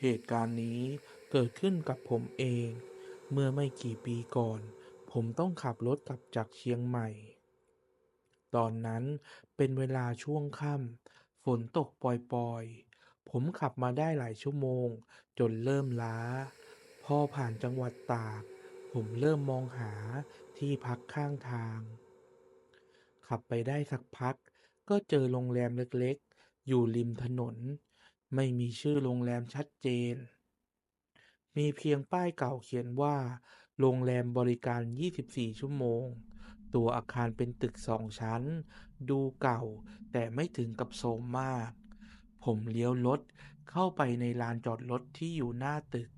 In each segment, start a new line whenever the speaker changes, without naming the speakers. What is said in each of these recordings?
เหตุการณ์นี้เกิดขึ้นกับผมเอง เมื่อไม่กี่ปีก่อน ผมต้องขับรถกลับจากเชียงใหม่ ตอนนั้นเป็นเวลาช่วงค่ำฝนตกปล่อยๆ ผมขับมาได้หลายชั่วโมง จนเริ่มล้า พอผ่านจังหวัดตาก ผมเริ่มมองหาที่พักข้างทาง ขับไปได้สักพัก ก็เจอโรงแรมเล็กๆ อยู่ริมถนน ไม่มีชื่อโรงแรมชัดเจน มีเพียงป้ายเก่าเขียนว่า โรงแรมบริการ 24 ชั่วโมง ตัวอาคารเป็นตึกสองชั้น ดูเก่าแต่ไม่ถึงกับโทรมมาก ผมเลี้ยวรถเข้าไปในลานจอดรถที่อยู่หน้าตึก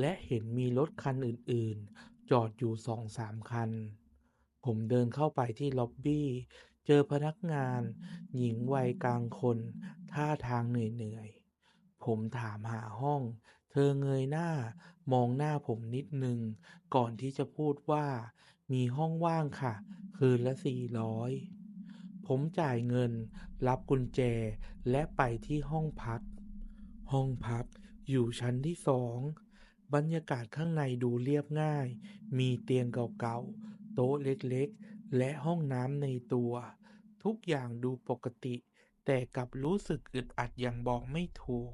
และเห็นมีรถคันอื่นๆ จอดอยู่สองสามคัน ผมเดินเข้าไปที่ล็อบบี้เจอพนักงาน หญิงวัยกลางคน ท่าทางเหนื่อยๆ ผมถามหาห้อง เธอเงยหน้ามองหน้าผมนิดนึง ก่อนที่จะพูดว่า มีห้องว่างค่ะ คืนละ400ผมจ่ายเงิน รับกุญแจและไปที่ห้องพัก ห้องพักอยู่ชั้นที่สอง บรรยากาศข้างในดูเรียบง่าย มีเตียงเก่าๆ โต๊ะเล็กๆ และห้องน้ำในตัว ทุกอย่างดูปกติ แต่กลับรู้สึกอึดอัดอย่างบอกไม่ถูก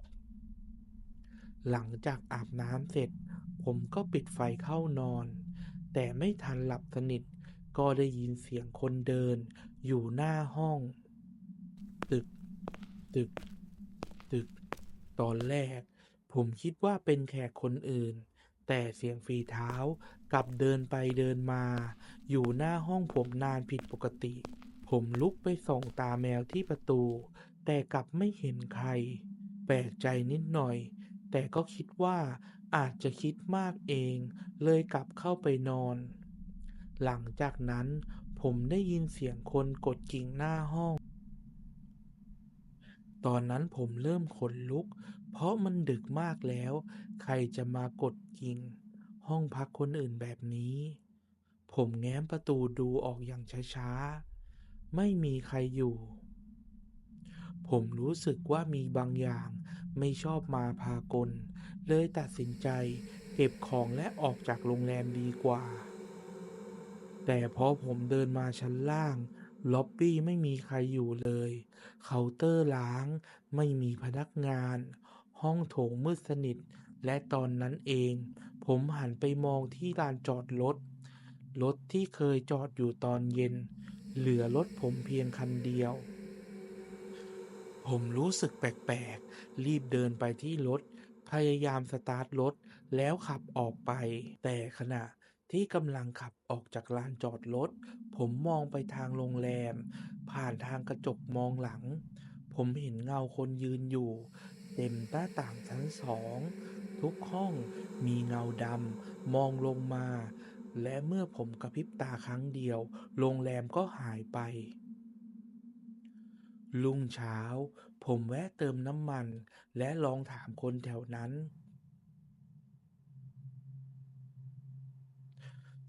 หลังจากอาบน้ำเสร็จ ผมก็ปิดไฟเข้านอน แต่ไม่ทันหลับสนิท ก็ได้ยินเสียงคนเดิน อยู่หน้าห้อง ตึก ตึก ตึก ตอนแรก ผมคิดว่าเป็นแขกคนอื่น แต่เสียงฝีเท้ากลับเดินไปเดินมา อยู่หน้าห้องผมนานผิดปกติ ผมลุกไปส่องตาแมวที่ประตู แต่กลับไม่เห็นใคร แปลกใจนิดหน่อย แต่ก็คิดว่าอาจจะคิดมากเอง เลยกลับเข้าไปนอน หลังจากนั้นผมได้ยินเสียงคนกดกิ่งหน้าห้อง ตอนนั้นผมเริ่มขนลุก เพราะมันดึกมากแล้ว ใครจะมากดกิ่ง ห้องพักคนอื่นแบบนี้ ผมแง้มประตูดูออกอย่างช้าๆ ไม่มีใครอยู่ ผมรู้สึกว่ามีบางอย่างไม่ชอบมาพากล เลยตัดสินใจเก็บของและออกจากโรงแรมดีกว่า แต่พอผมเดินมาชั้นล่าง ล็อบบี้ไม่มีใครอยู่เลย เคาน์เตอร์ล้าง ไม่มีพนักงาน ห้องโถงมืดสนิท และตอนนั้นเอง ผมหันไปมองที่ลานจอดรถรถที่เคยจอดอยู่ตอนเย็น เหลือรถผมเพียงคันเดียว ผมรู้สึกแปลกๆ รีบเดินไปที่รถ พยายามสตาร์ทรถ แล้วขับออกไป แต่ขณะที่กำลังขับออกจากลานจอดรถ ผมมองไปทางโรงแรม ผ่านทางกระจกมองหลัง ผมเห็นเงาคนยืนอยู่ เต็มหน้าต่างชั้นสอง ทุกห้องมีเงาดำมองลงมา และเมื่อผมกระพริบตาครั้งเดียว โรงแรมก็หายไปรุ่งเช้า ผมแวะเติมน้ำมัน และลองถามคนแถวนั้น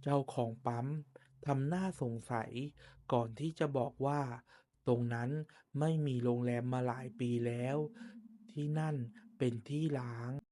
เจ้าของปั๊มทำหน้าสงสัยก่อนที่จะบอกว่า ตรงนั้นไม่มีโรงแรมมาหลายปีแล้ว ที่นั่นเป็นที่ร้าง